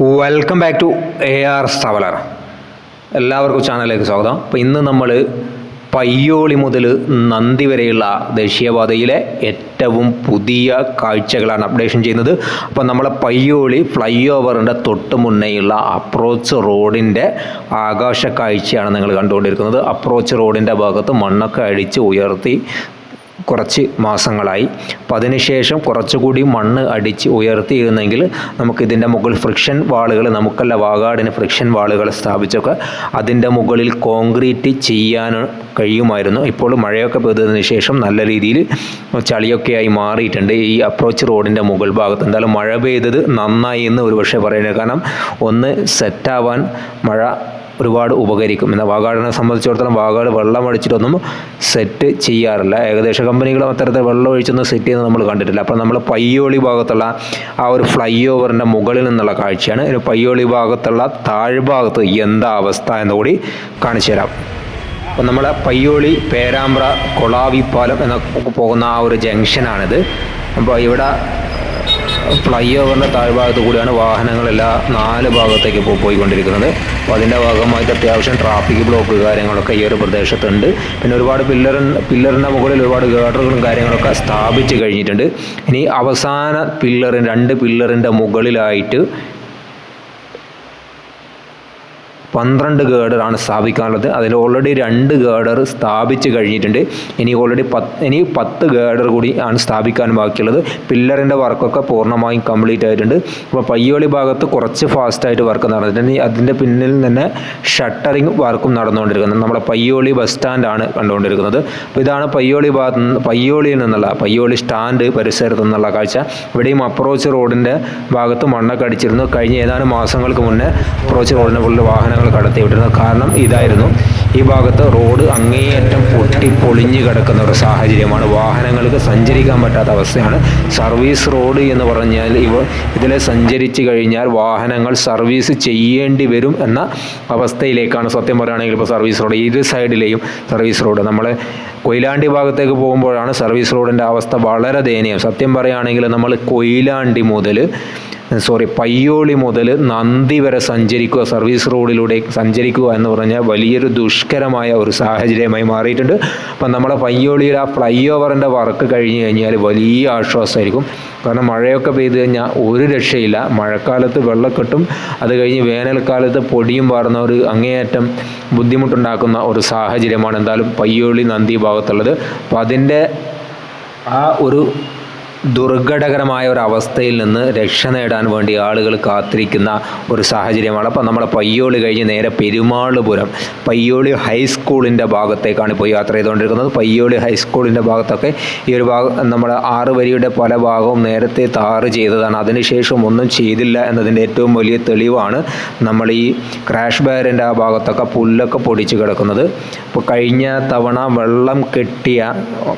Welcome back to A R traveller എല്ലാവർക്കും ചാനലിലേക്ക് സ്വാഗതം. അപ്പോൾ ഇന്ന് നമ്മൾ പയ്യോളി മുതൽ നന്ദി വരെയുള്ള ദേശീയപാതയിലെ ഏറ്റവും പുതിയ കാഴ്ചകളാണ് അപ്ഡേഷൻ ചെയ്യുന്നത്. അപ്പോൾ നമ്മളെ പയ്യോളി ഫ്ലൈ ഓവറിന്റെ തൊട്ട് മുന്നേയുള്ള അപ്രോച്ച് റോഡിന്റെ ആകാശ കാഴ്ചയാണ് നിങ്ങൾ കണ്ടുകൊണ്ടിരിക്കുന്നത്. അപ്രോച്ച് റോഡിന്റെ ഭാഗത്ത് മണ്ണൊക്കെ അടിച്ച് ഉയർത്തി കുറച്ച് മാസങ്ങളായി. അപ്പം അതിനുശേഷം കുറച്ചുകൂടി മണ്ണ് അടിച്ച് ഉയർത്തിയിരുന്നെങ്കിൽ നമുക്കിതിന്റെ മുകളിൽ ഫ്രിക്ഷൻ വാളുകൾ നമുക്കല്ല വാഗാടിന് ഫ്രിക്ഷൻ വാളുകൾ സ്ഥാപിച്ചൊക്കെ അതിന്റെ മുകളിൽ കോൺക്രീറ്റ് ചെയ്യാൻ കഴിയുമായിരുന്നു. ഇപ്പോൾ മഴയൊക്കെ പെയ്തതിന് ശേഷം നല്ല രീതിയിൽ ചളിയൊക്കെ ആയി മാറിയിട്ടുണ്ട് ഈ അപ്രോച്ച് റോഡിന്റെ മുകൾ ഭാഗത്ത്. എന്തായാലും മഴ പെയ്തത് നന്നായി എന്ന് ഒരു പക്ഷേ പറയുന്നത്. കാരണം ഒന്ന് സെറ്റാവാൻ മഴ ഒരുപാട് ഉപകരിക്കും. എന്നാൽ വാഗാടിനെ സംബന്ധിച്ചിടത്തോളം വാഗാട് വെള്ളം അടിച്ചിട്ടൊന്നും സെറ്റ് ചെയ്യാറില്ല. ഏകദേശം കമ്പനികളും അത്തരത്തിൽ വെള്ളം ഒഴിച്ചൊന്നും സെറ്റ് ചെയ്യുന്നത് നമ്മൾ കണ്ടിട്ടില്ല. അപ്പോൾ നമ്മൾ പയ്യോളി ഭാഗത്തുള്ള ആ ഒരു ഫ്ലൈ ഓവറിന്റെ മുകളിൽ നിന്നുള്ള കാഴ്ചയാണ്. പയ്യോളി ഭാഗത്തുള്ള താഴ്ഭാഗത്ത് എന്താ അവസ്ഥ എന്നുകൂടി കാണിച്ചു തരാം. അപ്പോൾ നമ്മൾ പയ്യോളി പേരാമ്പ്ര കൊളാവിപ്പാലം എന്ന പോകുന്ന ആ ഒരു ജംഗ്ഷനാണിത്. അപ്പോൾ ഇവിടെ ഫ്ലൈ ഓവറിന്റെ താഴ്ഭാഗത്ത് കൂടിയാണ് വാഹനങ്ങളെല്ലാം നാല് ഭാഗത്തേക്ക് പോയിക്കൊണ്ടിരിക്കുന്നത്. അപ്പോൾ അതിന്റെ ഭാഗമായിട്ട് അത്യാവശ്യം ട്രാഫിക് ബ്ലോക്ക് കാര്യങ്ങളൊക്കെ ഈ ഒരു പ്രദേശത്തുണ്ട്. പിന്നെ ഒരുപാട് പില്ലർ പില്ലറിന്റെ മുകളിൽ ഒരുപാട് ഗേഡറുകളും കാര്യങ്ങളൊക്കെ സ്ഥാപിച്ച് കഴിഞ്ഞിട്ടുണ്ട്. ഇനി അവസാന പില്ലറിന്റെ രണ്ട് പില്ലറിന്റെ മുകളിലായിട്ട് പന്ത്രണ്ട് ഗേഡറാണ് സ്ഥാപിക്കാനുള്ളത്. അതിൽ ഓൾറെഡി രണ്ട് ഗേഡർ സ്ഥാപിച്ച് കഴിഞ്ഞിട്ടുണ്ട്. ഇനി ഓൾറെഡി പത്ത് ഇനി പത്ത് ഗേഡർ കൂടി ആണ് സ്ഥാപിക്കാൻ ബാക്കിയുള്ളത്. പില്ലറിന്റെ വർക്കൊക്കെ പൂർണമായും കംപ്ലീറ്റ് ആയിട്ടുണ്ട്. അപ്പോൾ പയ്യോളി ഭാഗത്ത് കുറച്ച് ഫാസ്റ്റായിട്ട് വർക്ക് നടന്നിട്ടുണ്ട്. അതിന്റെ പിന്നിൽ തന്നെ ഷട്ടറിങ് വർക്കും നടന്നുകൊണ്ടിരിക്കുന്നത് നമ്മുടെ പയ്യോളി ബസ് സ്റ്റാൻഡാണ് കണ്ടുകൊണ്ടിരിക്കുന്നത്. അപ്പോൾ ഇതാണ് പയ്യോളി ഭാഗത്ത് പയ്യോളിയിൽ നിന്നുള്ള പയ്യോളി സ്റ്റാൻഡ് പരിസരത്ത് നിന്നുള്ള കാഴ്ച. ഇവിടെയും അപ്രോച്ച് റോഡിന്റെ ഭാഗത്ത് മണ്ണൊക്കെ അടിച്ചിരുന്നു. കഴിഞ്ഞ ഏതാനും മാസങ്ങൾക്ക് മുന്നേ അപ്രോച്ച് റോഡിന്റെ ഫുള്ള് വാഹനങ്ങൾ കടത്തിവിട്ടിരുന്നത് കാരണം ഇതായിരുന്നു. ഈ ഭാഗത്ത് റോഡ് അങ്ങേയറ്റം പൊട്ടി പൊളിഞ്ഞ് കിടക്കുന്ന ഒരു സാഹചര്യമാണ്. വാഹനങ്ങൾക്ക് സഞ്ചരിക്കാൻ പറ്റാത്ത അവസ്ഥയാണ്. സർവീസ് റോഡ് എന്ന് പറഞ്ഞാൽ ഇവ ഇതിലെ സഞ്ചരിച്ച് കഴിഞ്ഞാൽ വാഹനങ്ങൾ സർവീസ് ചെയ്യേണ്ടി വരും എന്ന അവസ്ഥയിലേക്കാണ് സത്യം പറയുകയാണെങ്കിൽ ഇപ്പോൾ സർവീസ് റോഡ് ഇരു സൈഡിലെയും സർവീസ് റോഡ്. നമ്മൾ കൊയിലാണ്ടി ഭാഗത്തേക്ക് പോകുമ്പോഴാണ് സർവീസ് റോഡിന്റെ അവസ്ഥ വളരെ ദയനീയം. സത്യം പറയുകയാണെങ്കിൽ നമ്മൾ കൊയിലാണ്ടി മുതൽ സോറി പയ്യോളി മുതൽ നന്ദി വരെ സഞ്ചരിക്കുക സർവീസ് റോഡിലൂടെ സഞ്ചരിക്കുക എന്ന് പറഞ്ഞാൽ വലിയൊരു ദുഷ്കരമായ ഒരു സാഹചര്യമായി മാറിയിട്ടുണ്ട്. അപ്പം നമ്മളെ പയ്യോളിയിൽ ആ ഫ്ലൈ ഓവറിന്റെ വർക്ക് കഴിഞ്ഞ് കഴിഞ്ഞാൽ വലിയ ആശ്വാസമായിരിക്കും. കാരണം മഴയൊക്കെ പെയ്തു കഴിഞ്ഞാൽ ഒരു രക്ഷയില്ല. മഴക്കാലത്ത് വെള്ളക്കെട്ടും അത് കഴിഞ്ഞ് വേനൽക്കാലത്ത് പൊടിയും പാർന്ന ഒരു അങ്ങേയറ്റം ബുദ്ധിമുട്ടുണ്ടാക്കുന്ന ഒരു സാഹചര്യമാണ് എന്തായാലും പയ്യോളി നന്ദി ഭാഗത്തുള്ളത്. അപ്പം അതിന്റെ ആ ഒരു ദുർഘടകരമായ ഒരു അവസ്ഥയിൽ നിന്ന് രക്ഷ നേടാൻ വേണ്ടി ആളുകൾ കാത്തിരിക്കുന്ന ഒരു സാഹചര്യമാണ്. അപ്പോൾ നമ്മൾ പയ്യോളി കഴിഞ്ഞ് നേരെ പെരുമാളുപുരം പയ്യോളി ഹൈസ്കൂളിന്റെ ഭാഗത്തേക്കാണ് ഇപ്പോൾ യാത്ര ചെയ്തുകൊണ്ടിരിക്കുന്നത്. പയ്യോളി ഹൈസ്കൂളിന്റെ ഭാഗത്തൊക്കെ ഈ ഒരു ഭാഗം നമ്മൾ ആറ് വരിയുടെ പല ഭാഗവും നേരത്തെ താറ് ചെയ്തതാണ്. അതിനുശേഷം ഒന്നും ചെയ്തില്ല എന്നതിന്റെ ഏറ്റവും വലിയ തെളിവാണ് നമ്മൾ ഈ ക്രാഷ് ബാരിന്റെ ആ ഭാഗത്തൊക്കെ പുല്ലൊക്കെ പൊടിച്ച് കിടക്കുന്നത്. ഇപ്പോൾ കഴിഞ്ഞ തവണ വെള്ളം കെട്ടിയ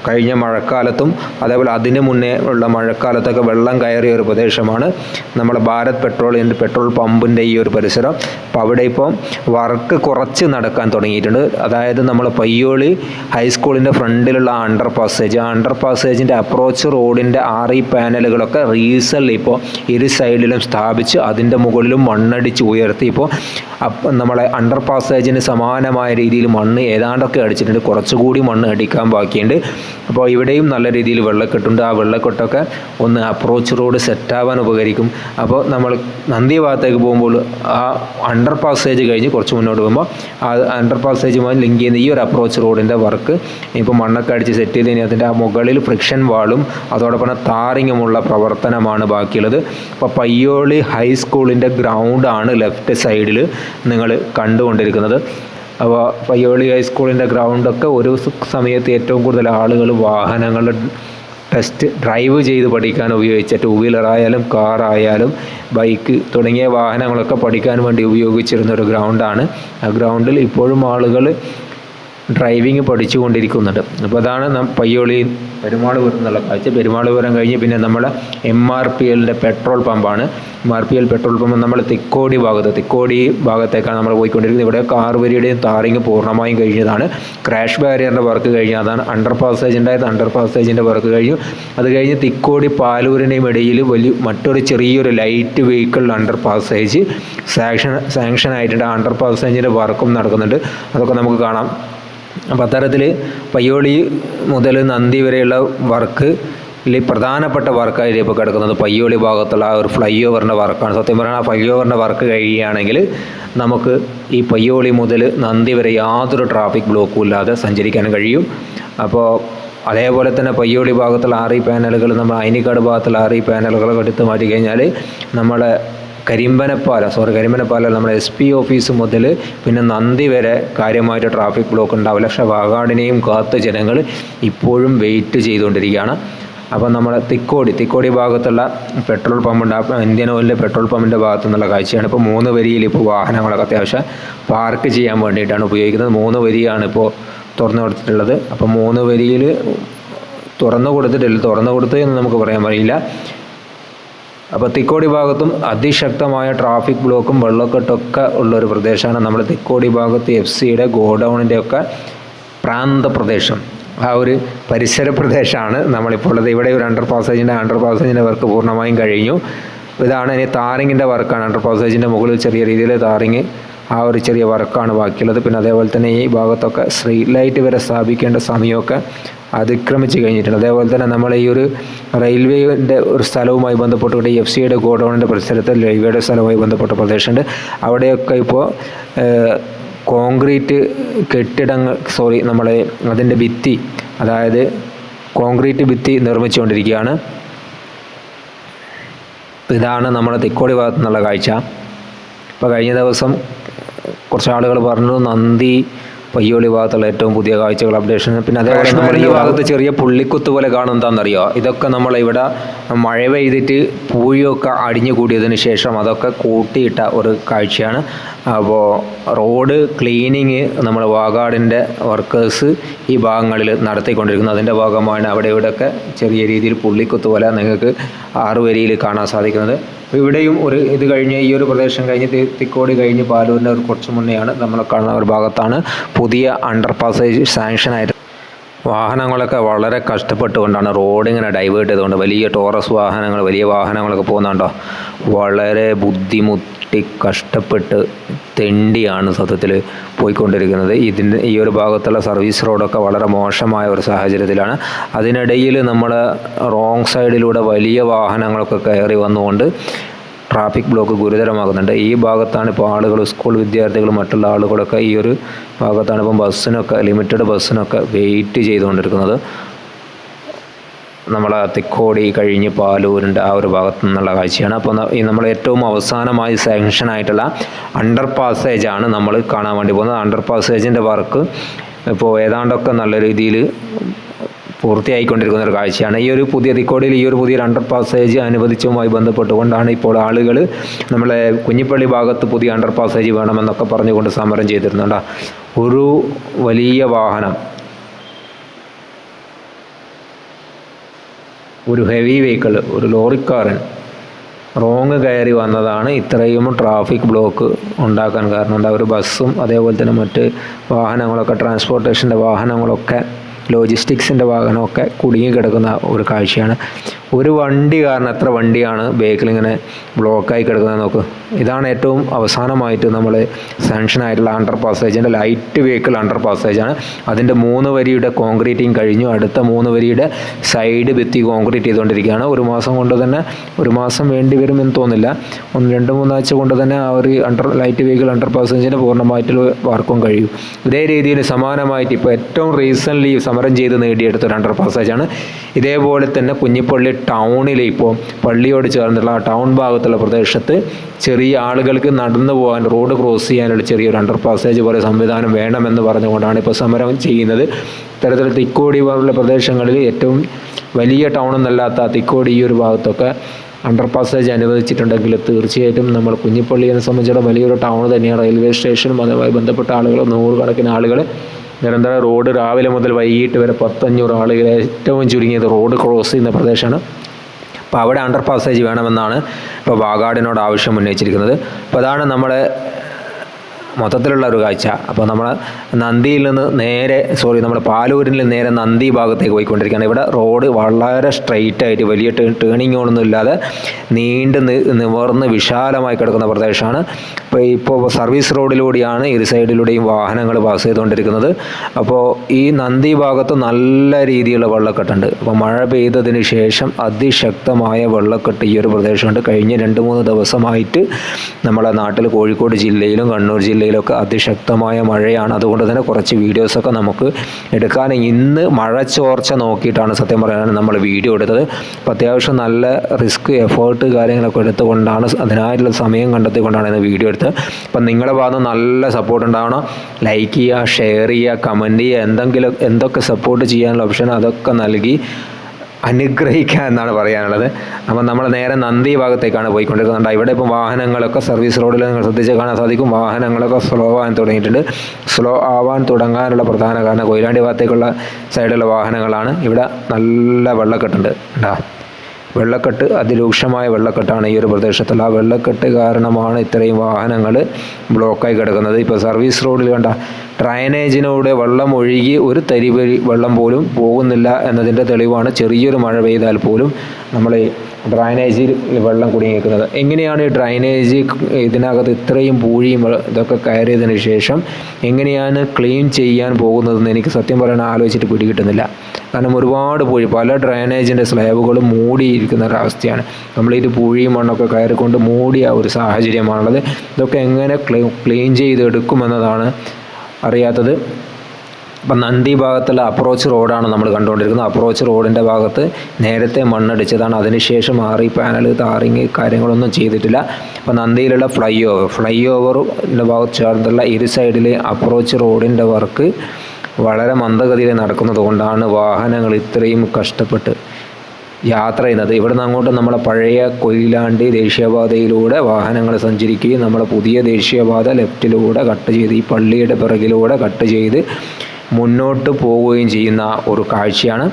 കഴിഞ്ഞ മഴക്കാലത്തും അതേപോലെ അതിന് മുന്നേ ഉള്ള മഴക്കാലത്തൊക്കെ വെള്ളം കയറിയ ഒരു പ്രദേശമാണ് നമ്മുടെ ഭാരത് പെട്രോളിയന്റെ പെട്രോൾ പമ്പിന്റെ ഈ ഒരു പരിസരം. അപ്പോൾ അവിടെ ഇപ്പോൾ വർക്ക് കുറച്ച് നടക്കാൻ തുടങ്ങിയിട്ടുണ്ട്. അതായത് നമ്മൾ പയ്യോളി ഹൈസ്കൂളിന്റെ ഫ്രണ്ടിലുള്ള അണ്ടർ പാസേജ് ആ അണ്ടർ പാസേജിന്റെ അപ്രോച്ച് റോഡിന്റെ ഈ പാനലുകളൊക്കെ റീസെൽ ഇപ്പോൾ ഇരു സൈഡിലും സ്ഥാപിച്ച് അതിന്റെ മുകളിലും മണ്ണടിച്ച് ഉയർത്തി ഇപ്പോൾ നമ്മളെ അണ്ടർ പാസേജിന് സമാനമായ രീതിയിൽ മണ്ണ് ഏതാണ്ടൊക്കെ അടിച്ചിട്ടുണ്ട്. കുറച്ചുകൂടി മണ്ണ് അടിക്കാൻ ബാക്കിയുണ്ട്. അപ്പോൾ ഇവിടെയും നല്ല രീതിയിൽ വെള്ളക്കെട്ടുണ്ട്. ആ വെള്ളക്കെട്ടൊക്കെ ഒന്ന് അപ്രോച്ച് റോഡ് സെറ്റാവാൻ ഉപകരിക്കും. അപ്പോൾ നമ്മൾ നന്ദി ഭാഗത്തേക്ക് പോകുമ്പോൾ ആ അണ്ടർ പാസേജ് കഴിഞ്ഞ് കുറച്ച് മുന്നോട്ട് പോകുമ്പോൾ ആ അണ്ടർ പാസേജുമായി ലിങ്ക് ചെയ്യുന്ന ഈ ഒരു അപ്രോച്ച് റോഡിന്റെ വർക്ക് ഇപ്പോൾ മണ്ണൊക്കെ അടിച്ച് സെറ്റ് ചെയ്ത് കഴിഞ്ഞാൽ അതിന്റെ ആ മുകളിൽ ഫ്രിക്ഷൻ വാളും അതോടൊപ്പം താറിങ്ങുമുള്ള പ്രവർത്തനമാണ് ബാക്കിയുള്ളത്. അപ്പോൾ പയ്യോളി ഹൈസ്കൂളിന്റെ ഗ്രൗണ്ടാണ് ലെഫ്റ്റ് സൈഡിൽ നിങ്ങൾ കണ്ടുകൊണ്ടിരിക്കുന്നത്. അപ്പോൾ പയ്യോളി ഹൈസ്കൂളിന്റെ ഗ്രൗണ്ടൊക്കെ ഒരു സമയത്ത് ഏറ്റവും കൂടുതൽ ആളുകൾ വാഹനങ്ങൾ ടെസ്റ്റ് ഡ്രൈവ് ചെയ്ത് പഠിക്കാൻ ഉപയോഗിച്ച ടൂ വീലറായാലും കാറായാലും ബൈക്ക് തുടങ്ങിയ വാഹനങ്ങളൊക്കെ പഠിക്കാൻ വേണ്ടി ഉപയോഗിച്ചിരുന്ന ഒരു ഗ്രൗണ്ടാണ് ആ ഗ്രൗണ്ടിൽ ഇപ്പോഴും ആളുകൾ ഡ്രൈവിങ് പഠിച്ചുകൊണ്ടിരിക്കുന്നുണ്ട് അപ്പോൾ അതാണ് നാം പയ്യോളി പെരുമാളൂർ എന്നുള്ള കാഴ്ച. പെരുമാളുപുരം കഴിഞ്ഞ് പിന്നെ നമ്മുടെ എം ആർ പി എല്ലിന്റെ പെട്രോൾ പമ്പാണ് എൽ പെട്രോൾ പമ്പ് നമ്മൾ തിക്കോടി ഭാഗത്ത് തിക്കോടി ഭാഗത്തേക്കാണ് നമ്മൾ പോയിക്കൊണ്ടിരിക്കുന്നത്. ഇവിടെ കാർ വരിയുടെയും താറിങ് പൂർണമായും കഴിഞ്ഞതാണ്. ക്രാഷ് ബാരിയറിന്റെ വർക്ക് കഴിഞ്ഞു. അതാണ് അണ്ടർ പാസേജ് ഉണ്ടായത്. അണ്ടർ പാസേജിന്റെ വർക്ക് കഴിഞ്ഞു. അത് കഴിഞ്ഞ് തിക്കോടി പാലൂരിന്റെയും ഇടയിൽ വലിയ മറ്റൊരു ചെറിയൊരു light vehicle under passage sanction sanction ആയിട്ടുണ്ട് അണ്ടർ പാസേജിന്റെ വർക്കും നടക്കുന്നുണ്ട്. അതൊക്കെ നമുക്ക് കാണാം. അപ്പോൾ അത്തരത്തിൽ പയ്യോളി മുതൽ നന്ദി വരെയുള്ള വർക്ക് ഇതിൽ പ്രധാനപ്പെട്ട വർക്കായിട്ട് ഇപ്പോൾ കിടക്കുന്നത് പയ്യോളി ഭാഗത്തുള്ള ആ ഒരു ഫ്ലൈ ഓവറിന്റെ വർക്കാണ്. സത്യം പറഞ്ഞാൽ ആ ഫ്ലൈ ഓവറിന്റെ വർക്ക് കഴിയുകയാണെങ്കിൽ നമുക്ക് ഈ പയ്യോളി മുതൽ നന്ദി വരെ യാതൊരു ട്രാഫിക് ബ്ലോക്കും ഇല്ലാതെ സഞ്ചരിക്കാൻ കഴിയും. അപ്പോൾ അതേപോലെ തന്നെ പയ്യോളി ഭാഗത്തുള്ള ആറി പാനലുകൾ നമ്മൾ അയനിക്കാട് ഭാഗത്തുള്ള ആറി പാനലുകൾ എടുത്ത് മാറ്റി കഴിഞ്ഞാൽ നമ്മളെ കരിമ്പനപ്പാല സോറി കരിമ്പനപ്പാല നമ്മുടെ എസ് പി ഓഫീസ് മുതൽ പിന്നെ നന്ദി വരെ കാര്യമായിട്ട് ട്രാഫിക് ബ്ലോക്ക് ഉണ്ടാവില്ല. പക്ഷേ വാഗാടിനെയും കാത്ത് ജനങ്ങൾ ഇപ്പോഴും വെയിറ്റ് ചെയ്തുകൊണ്ടിരിക്കുകയാണ്. അപ്പോൾ നമ്മൾ തിക്കോടി തിക്കോടി ഭാഗത്തുള്ള പെട്രോൾ പമ്പുണ്ട് ഇന്ത്യൻ ഓയിലിന്റെ പെട്രോൾ പമ്പിന്റെ ഭാഗത്തു നിന്നുള്ള കാഴ്ചയാണ്. ഇപ്പോൾ മൂന്ന് വരിയിൽ ഇപ്പോൾ വാഹനങ്ങളൊക്കെ അത്യാവശ്യം പാർക്ക് ചെയ്യാൻ വേണ്ടിയിട്ടാണ് ഉപയോഗിക്കുന്നത്. മൂന്ന് വരിയാണ് ഇപ്പോൾ തുറന്നു കൊടുത്തിട്ടുള്ളത്. അപ്പോൾ മൂന്ന് വരിയിൽ തുറന്നു കൊടുത്തിട്ടില്ല. തുറന്നു കൊടുത്തു എന്ന് നമുക്ക് പറയാൻ കഴിയില്ല അപ്പോൾ തിക്കോടി ഭാഗത്തും അതിശക്തമായ ട്രാഫിക് ബ്ലോക്കും വെള്ളക്കെട്ടൊക്കെ ഉള്ള ഒരു പ്രദേശമാണ് നമ്മുടെ തിക്കോടി ഭാഗത്ത് എഫ് സിയുടെ ഗോഡൗണിന്റെ പ്രാന്ത പ്രദേശം ആ ഒരു പരിസര പ്രദേശമാണ് നമ്മളിപ്പോൾ ഇവിടെ ഒരു അണ്ടർ പാസേജിന്റെ അണ്ടർ പാസേജിന്റെ വർക്ക് പൂർണമായും കഴിഞ്ഞു. ഇതാണ് ഇനി താറിങ്ങിന്റെ വർക്കാണ് അണ്ടർ പാസേജിന്റെ മുകളിൽ ചെറിയ രീതിയിൽ താറിങ് ആ ഒരു ചെറിയ വർക്കാണ് ബാക്കിയുള്ളത്. പിന്നെ അതേപോലെ തന്നെ ഈ ഭാഗത്തൊക്കെ സ്ട്രീറ്റ് ലൈറ്റ് വരെ സ്ഥാപിക്കേണ്ട സമയമൊക്കെ അതിക്രമിച്ച് കഴിഞ്ഞിട്ടുണ്ട്. അതേപോലെ തന്നെ നമ്മൾ ഈ ഒരു റെയിൽവേന്റെ ഒരു സ്ഥലവുമായി ബന്ധപ്പെട്ടുകൊണ്ട് എഫ് സിയുടെ ഗോഡൗണിന്റെ പരിസരത്ത് റെയിൽവേയുടെ സ്ഥലവുമായി ബന്ധപ്പെട്ട പ്രദേശമുണ്ട്. അവിടെയൊക്കെ ഇപ്പോൾ കോൺക്രീറ്റ് കെട്ടിടങ്ങൾ സോറി നമ്മളെ അതിന്റെ ഭിത്തി അതായത് കോൺക്രീറ്റ് ഭിത്തി നിർമ്മിച്ചുകൊണ്ടിരിക്കുകയാണ്. ഇതാണ് നമ്മുടെ തിക്കോടി ഭാഗത്തു നിന്നുള്ള കാഴ്ച. ഇപ്പോൾ കഴിഞ്ഞ ദിവസം കുറച്ച് ആളുകൾ പറഞ്ഞു നന്ദി പയ്യോളി ഭാഗത്തുള്ള ഏറ്റവും പുതിയ കാഴ്ചകൾ അപ്ഡേഷൻ പിന്നെ അതേപോലെ നമ്മൾ ഈ ഭാഗത്ത് ചെറിയ പുള്ളിക്കുത്ത് പോലെ കാണും എന്താണെന്നറിയോ? ഇതൊക്കെ നമ്മൾ ഇവിടെ മഴ പെയ്തിട്ട് പൂഴിയൊക്കെ അടിഞ്ഞു കൂടിയതിന് ശേഷം അതൊക്കെ കൂട്ടിയിട്ട ഒരു കാഴ്ചയാണ്. അപ്പോൾ റോഡ് ക്ലീനിങ് നമ്മൾ വാഗാടിന്റെ വർക്കേഴ്സ് ഈ ഭാഗങ്ങളിൽ നടത്തിക്കൊണ്ടിരിക്കുന്നു. അതിന്റെ ഭാഗമാണ് അവിടെ ഇവിടെയൊക്കെ ചെറിയ രീതിയിൽ പുള്ളിക്കുത്ത് പോലെ നിങ്ങൾക്ക് ആറുവരിയിൽ കാണാൻ സാധിക്കുന്നത്. ഇവിടെയും ഒരു ഇത് കഴിഞ്ഞ് ഈ ഒരു പ്രദേശം കഴിഞ്ഞ് തിക്കോടി കഴിഞ്ഞ് പാലൂരിന്റെ ഒരു കുറച്ച് മുന്നെയാണ് നമ്മൾ കാണുന്ന ഒരു ഭാഗത്താണ് പുതിയ അണ്ടർ പാസേജ് സാങ്ഷൻ ആയിട്ട് വാഹനങ്ങളൊക്കെ വളരെ കഷ്ടപ്പെട്ടുകൊണ്ടാണ് റോഡ് ഇങ്ങനെ ഡൈവേർട്ട് ചെയ്തുകൊണ്ട് വലിയ ടോറസ് വാഹനങ്ങൾ വലിയ വാഹനങ്ങളൊക്കെ പോകുന്നുണ്ടോ വളരെ ബുദ്ധിമുട്ടി കഷ്ടപ്പെട്ട് തെണ്ടിയാണ് സത്യത്തിൽ പോയിക്കൊണ്ടിരിക്കുന്നത്. ഇതിന്റെ ഈ ഒരു ഭാഗത്തുള്ള സർവീസ് റോഡൊക്കെ വളരെ മോശമായ ഒരു സാഹചര്യത്തിലാണ്. അതിനിടയിൽ നമ്മൾ റോങ് സൈഡിലൂടെ വലിയ വാഹനങ്ങളൊക്കെ കയറി വന്നുകൊണ്ട് ട്രാഫിക് ബ്ലോക്ക് ഗുരുതരമാകുന്നുണ്ട്. ഈ ഭാഗത്താണ് ഇപ്പോൾ ആളുകൾ സ്കൂൾ വിദ്യാർത്ഥികൾ മറ്റുള്ള ആളുകളൊക്കെ ഈ ഒരു ഭാഗത്താണ് ഇപ്പം ബസ്സിനൊക്കെ ലിമിറ്റഡ് ബസ്സിനൊക്കെ വെയിറ്റ് ചെയ്തുകൊണ്ടിരിക്കുന്നത്. നമ്മളെ തിക്കോടി കഴിഞ്ഞ് പാലൂരിന്റെ ആ ഒരു ഭാഗത്തു നിന്നുള്ള കാഴ്ചയാണ്. അപ്പോൾ നമ്മൾ ഏറ്റവും അവസാനമായി സാങ്ഷൻ ആയിട്ടുള്ള അണ്ടർ പാസേജാണ് നമ്മൾ കാണാൻ വേണ്ടി പോകുന്നത്. അണ്ടർ പാസേജിന്റെ വർക്ക് ഇപ്പോൾ ഏതാണ്ടൊക്കെ നല്ല രീതിയിൽ പൂർത്തിയായിക്കൊണ്ടിരിക്കുന്ന ഒരു കാഴ്ചയാണ്. ഈ ഒരു പുതിയ റെക്കോർഡിൽ ഈ ഒരു പുതിയ അണ്ടർ പാസേജ് അനുവദിച്ചതുമായി ബന്ധപ്പെട്ടുകൊണ്ടാണ് ഇപ്പോൾ ആളുകൾ നമ്മളെ കുഞ്ഞിപ്പള്ളി ഭാഗത്ത് പുതിയ അണ്ടർ പാസേജ് വേണമെന്നൊക്കെ പറഞ്ഞുകൊണ്ട് സമരം ചെയ്തിരുന്നുണ്ട്. ഒരു വലിയ വാഹനം ഒരു ഹെവി വെഹിക്കിൾ ഒരു ലോറിക്കാരൻ റോങ് കയറി വന്നതാണ്. ഇത്രയും ട്രാഫിക് ബ്ലോക്ക് ഉണ്ടാക്കാൻ കാരണം. എന്താ ഒരു ബസ്സും അതേപോലെ തന്നെ മറ്റ് വാഹനങ്ങളൊക്കെ ട്രാൻസ്പോർട്ടേഷന്റെ വാഹനങ്ങളൊക്കെ ലോജിസ്റ്റിക്സിന്റെ വാഹനമൊക്കെ കുടുങ്ങി കിടക്കുന്ന ഒരു കാഴ്ചയാണ്. ഒരു വണ്ടി കാരണം എത്ര വണ്ടിയാണ് ബേക്കിൽ ഇങ്ങനെ ബ്ലോക്കായി കിടക്കുന്നത് നോക്ക്. ഇതാണ് ഏറ്റവും അവസാനമായിട്ട് നമ്മൾ സാങ്ഷൻ ആയിട്ടുള്ള അണ്ടർ പാസേജിന്റെ ലൈറ്റ് വെഹിക്കിൾ അണ്ടർ പാസേജാണ് അതിന്റെ മൂന്ന് വരിയുടെ കോൺക്രീറ്റിങ് കഴിഞ്ഞു. അടുത്ത മൂന്ന് വരിയുടെ സൈഡ് ഭിത്തി കോൺക്രീറ്റ് ചെയ്തുകൊണ്ടിരിക്കുകയാണ്. ഒരു മാസം കൊണ്ട് തന്നെ ഒരു മാസം വേണ്ടി വരുമെന്ന് തോന്നില്ല ഒന്ന് രണ്ട് മൂന്നാഴ്ച കൊണ്ട് തന്നെ ആ ഒരു അണ്ടർ ലൈറ്റ് വെഹിക്കിൾ അണ്ടർ പാസേജിന്റെ പൂർണമായിട്ടുള്ള വർക്കും കഴിയും. ഇതേ രീതിയിൽ സമാനമായിട്ട് ഇപ്പോൾ ഏറ്റവും റീസെന്റ്ലി സമരം ചെയ്ത് നേടിയെടുത്ത ഒരു അണ്ടർ പാസേജാണ് ഇതേപോലെ തന്നെ കുഞ്ഞിപ്പള്ളി ടൗണിലെ ഇപ്പോൾ പള്ളിയോട് ചേർന്നുള്ള ടൗൺ ഭാഗത്തുള്ള പ്രദേശത്ത് ചെറിയ ആളുകൾക്ക് നടന്നു പോകാൻ റോഡ് ക്രോസ് ചെയ്യാനുള്ള ചെറിയൊരു അണ്ടർ പാസേജ് പോലെ സംവിധാനം വേണമെന്ന് പറഞ്ഞുകൊണ്ടാണ് ഇപ്പോൾ സമരം ചെയ്യുന്നത്. ഇത്തരത്തിൽ തിക്കോടി പോലുള്ള പ്രദേശങ്ങളിൽ ഏറ്റവും വലിയ ടൗൺ എന്നല്ലാത്ത തിക്കോടി ഈ ഒരു ഭാഗത്തൊക്കെ അണ്ടർ പാസേജ് അനുവദിച്ചിട്ടുണ്ടെങ്കിൽ തീർച്ചയായിട്ടും നമ്മൾ കുഞ്ഞിപ്പള്ളിയെ സംബന്ധിച്ചിടത്തോളം വലിയൊരു ടൗൺ തന്നെയാണ്. റെയിൽവേ സ്റ്റേഷനും അതുമായി ബന്ധപ്പെട്ട ആളുകൾ നൂറുകണക്കിന് ആളുകൾ. നിരന്തരം റോഡ് രാവിലെ മുതൽ വൈകിട്ട് വരെ പത്തഞ്ഞൂറ് ആളുകൾ ഏറ്റവും ചുരുങ്ങിയത് റോഡ് ക്രോസ് ചെയ്യുന്ന പ്രദേശമാണ്. അപ്പോൾ അവിടെ അണ്ടർ പാസേജ് വേണമെന്നാണ് ഇപ്പോൾ വാഗാടിനോട് ആവശ്യം ഉന്നയിച്ചിരിക്കുന്നത്. അപ്പോൾ അതാണ് നമ്മളെ മൊത്തത്തിലുള്ള ഒരു കാഴ്ച. അപ്പോൾ നമ്മൾ നന്ദിയിൽ നിന്ന് നേരെ സോറി നമ്മൾ പാലൂരിൽ നിന്ന് നേരെ നന്ദി ഭാഗത്തേക്ക് പോയിക്കൊണ്ടിരിക്കുകയാണ്. ഇവിടെ റോഡ് വളരെ സ്ട്രെയിറ്റ് ആയിട്ട് വലിയ ടേണിങ്ങുകളൊന്നും ഇല്ലാതെ നീണ്ട് നിവർന്ന് വിശാലമായി കിടക്കുന്ന പ്രദേശമാണ്. ഇപ്പോൾ ഇപ്പോൾ സർവീസ് റോഡിലൂടെയാണ് ഇരു സൈഡിലൂടെയും വാഹനങ്ങൾ പാസ് ചെയ്തുകൊണ്ടിരിക്കുന്നത്. അപ്പോൾ ഈ നന്ദി ഭാഗത്ത് നല്ല രീതിയിലുള്ള വെള്ളക്കെട്ടുണ്ട്. അപ്പോൾ മഴ പെയ്തതിന് ശേഷം അതിശക്തമായ വെള്ളക്കെട്ട് ഈ ഒരു പ്രദേശമുണ്ട്. കഴിഞ്ഞ രണ്ട് മൂന്ന് ദിവസമായിട്ട് നമ്മളെ നാട്ടിൽ കോഴിക്കോട് ജില്ലയിലും കണ്ണൂർ ജില്ലയിലൊക്കെ അതിശക്തമായ മഴയാണ്. അതുകൊണ്ട് തന്നെ കുറച്ച് വീഡിയോസൊക്കെ നമുക്ക് എടുക്കാൻ. ഇന്ന് മഴ ചോർച്ച നോക്കിയിട്ടാണ് സത്യം പറയാൻ നമ്മൾ വീഡിയോ എടുത്തത്. അപ്പോൾ അത്യാവശ്യം നല്ല റിസ്ക് എഫേർട്ട് കാര്യങ്ങളൊക്കെ എടുത്തുകൊണ്ടാണ് അതിനായിട്ടുള്ള സമയം കണ്ടെത്തിക്കൊണ്ടാണ് ഇന്ന് വീഡിയോ എടുത്തത്. അപ്പം നിങ്ങളുടെ ഭാഗത്ത് നല്ല സപ്പോർട്ട് ഉണ്ടാവണം. ലൈക്ക് ചെയ്യുക ഷെയർ ചെയ്യുക കമന്റ് ചെയ്യുക എന്തെങ്കിലും എന്തൊക്കെ സപ്പോർട്ട് ചെയ്യാനുള്ള ഓപ്ഷൻ അതൊക്കെ നൽകി അനുഗ്രഹിക്കുക എന്നാണ് പറയാനുള്ളത്. അപ്പം നമ്മൾ നേരെ നന്ദി ഭാഗത്തേക്കാണ് പോയിക്കൊണ്ടിരിക്കുന്നത്. ഇവിടെ ഇപ്പോൾ വാഹനങ്ങളൊക്കെ സർവീസ് റോഡിൽ നിങ്ങൾ ശ്രദ്ധിച്ച് കാണാൻ സാധിക്കും. വാഹനങ്ങളൊക്കെ സ്ലോ ആവാൻ തുടങ്ങിയിട്ടുണ്ട്. സ്ലോ ആവാൻ തുടങ്ങാനുള്ള പ്രധാന കാരണം കൊയിലാണ്ടി ഭാഗത്തേക്കുള്ള സൈഡിലുള്ള വാഹനങ്ങളാണ്. ഇവിടെ നല്ല വെള്ളക്കെട്ടുണ്ട്. ഉണ്ടാ വെള്ളക്കെട്ട് അതിരൂക്ഷമായ വെള്ളക്കെട്ടാണ് ഈ ഒരു പ്രദേശത്തുള്ള. ആ വെള്ളക്കെട്ട് കാരണമാണ് ഇത്രയും വാഹനങ്ങൾ ബ്ലോക്കായി കിടക്കുന്നത്. ഇപ്പോൾ സർവീസ് റോഡിൽ കണ്ട ഡ്രൈനേജിനൂടെ വെള്ളം ഒഴുകി ഒരു തരി വെള്ളം പോലും പോകുന്നില്ല എന്നതിന്റെ തെളിവാണ്. ചെറിയൊരു മഴ പെയ്താൽ പോലും നമ്മൾ ഡ്രൈനേജിൽ വെള്ളം കുടുങ്ങിയിരിക്കുന്നത് എങ്ങനെയാണ് ഈ ഡ്രൈനേജ് ഇതിനകത്ത് ഇത്രയും പൂഴിയും ഇതൊക്കെ കയറിയതിന് ശേഷം എങ്ങനെയാണ് ക്ലീൻ ചെയ്യാൻ പോകുന്നതെന്ന് എനിക്ക് സത്യം പറയാൻ ആലോചിച്ചിട്ട് പിടികിട്ടുന്നില്ല. കാരണം ഒരുപാട് പൂഴി പല ഡ്രൈനേജിന്റെ സ്ലാബുകളും മൂടിയിരിക്കുന്ന ഒരവസ്ഥയാണ്. നമ്മളിത് പൂഴിയും മണ്ണൊക്കെ കയറിക്കൊണ്ട് മൂടിയ ഒരു സാഹചര്യമാണുള്ളത്. ഇതൊക്കെ എങ്ങനെ ക്ലീൻ ചെയ്തെടുക്കുമെന്നതാണ് അറിയാത്തത്. ഇപ്പം നന്ദി ഭാഗത്തുള്ള അപ്രോച്ച് റോഡാണ് നമ്മൾ കണ്ടുകൊണ്ടിരിക്കുന്നത്. അപ്രോച്ച് റോഡിന്റെ ഭാഗത്ത് നേരത്തെ മണ്ണടിച്ചതാണ്. അതിനുശേഷം ആറി പാനൽ താറിങ് കാര്യങ്ങളൊന്നും ചെയ്തിട്ടില്ല. അപ്പോൾ നന്ദിയിലുള്ള ഫ്ലൈ ഓവർ ഫ്ലൈ ഓവറിന്റെ ഭാഗത്ത് ചേർന്നുള്ള ഇരു സൈഡിലെ അപ്രോച്ച് റോഡിന്റെ വർക്ക് വളരെ മന്ദഗതിയിൽ നടക്കുന്നത് കൊണ്ടാണ് വാഹനങ്ങൾ ഇത്രയും കഷ്ടപ്പെട്ട് യാത്ര ചെയ്യുന്നത്. ഇവിടെ നിന്ന് അങ്ങോട്ട് നമ്മളെ പഴയ കൊയിലാണ്ടി ദേശീയപാതയിലൂടെ വാഹനങ്ങൾ സഞ്ചരിക്കുകയും നമ്മളെ പുതിയ ദേശീയപാത ലെഫ്റ്റിലൂടെ കട്ട് ചെയ്ത് ഈ പള്ളിയുടെ പിറകിലൂടെ കട്ട് ചെയ്ത് മുന്നോട്ട് പോവുകയും ചെയ്യുന്ന ഒരു കാഴ്ചയാണ്.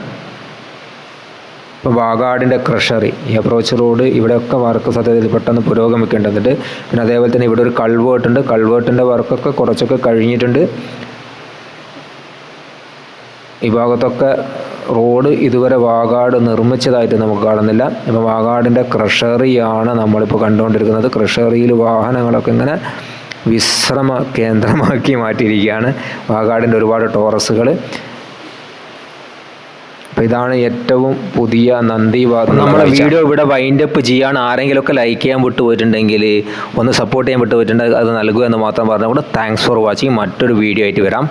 ഇപ്പോൾ വാഗാടിന്റെ ക്രഷറി ഈ അപ്രോച്ച് റോഡ് ഇവിടെയൊക്കെ വർക്ക് സത്യത്തിൽ പെട്ടെന്ന് പുരോഗമിക്കേണ്ടതുണ്ട്. പിന്നെ അതേപോലെ തന്നെ ഇവിടെ ഒരു കൾവേർട്ട് ഉണ്ട് കൾവേർട്ടിന്റെ വർക്കൊക്കെ കുറച്ചൊക്കെ കഴിഞ്ഞിട്ടുണ്ട്. ഈ ഭാഗത്തൊക്കെ റോഡ് ഇതുവരെ വാഗാട് നിർമ്മിച്ചതായിട്ട് നമുക്ക് കാണുന്നില്ല. ഇപ്പോൾ വാഗാടിന്റെ ക്രഷറിയാണ് നമ്മളിപ്പോൾ കണ്ടുകൊണ്ടിരിക്കുന്നത്. ക്രഷറിയിൽ വാഹനങ്ങളൊക്കെ ഇങ്ങനെ വിശ്രമ കേന്ദ്രമാക്കി മാറ്റിയിരിക്കുകയാണ്. വാഗാടിന്റെ ഒരുപാട് ടോറസുകൾ അപ്പോൾ ഇതാണ് ഏറ്റവും പുതിയ നന്ദി നമ്മുടെ വീഡിയോ ഇവിടെ വൈൻഡ് അപ്പ് ചെയ്യാൻ ആരെങ്കിലുമൊക്കെ ലൈക്ക് ചെയ്യാൻ വിട്ടു പോയിട്ടുണ്ടെങ്കിൽ ഒന്ന് സപ്പോർട്ട് ചെയ്യാൻ വിട്ടു പോയിട്ടുണ്ടെങ്കിൽ അത് നൽകുക എന്ന് മാത്രം പറഞ്ഞുകൊണ്ട് താങ്ക്സ് ഫോർ വാച്ചിങ് മറ്റൊരു വീഡിയോ ആയിട്ട് വരാം.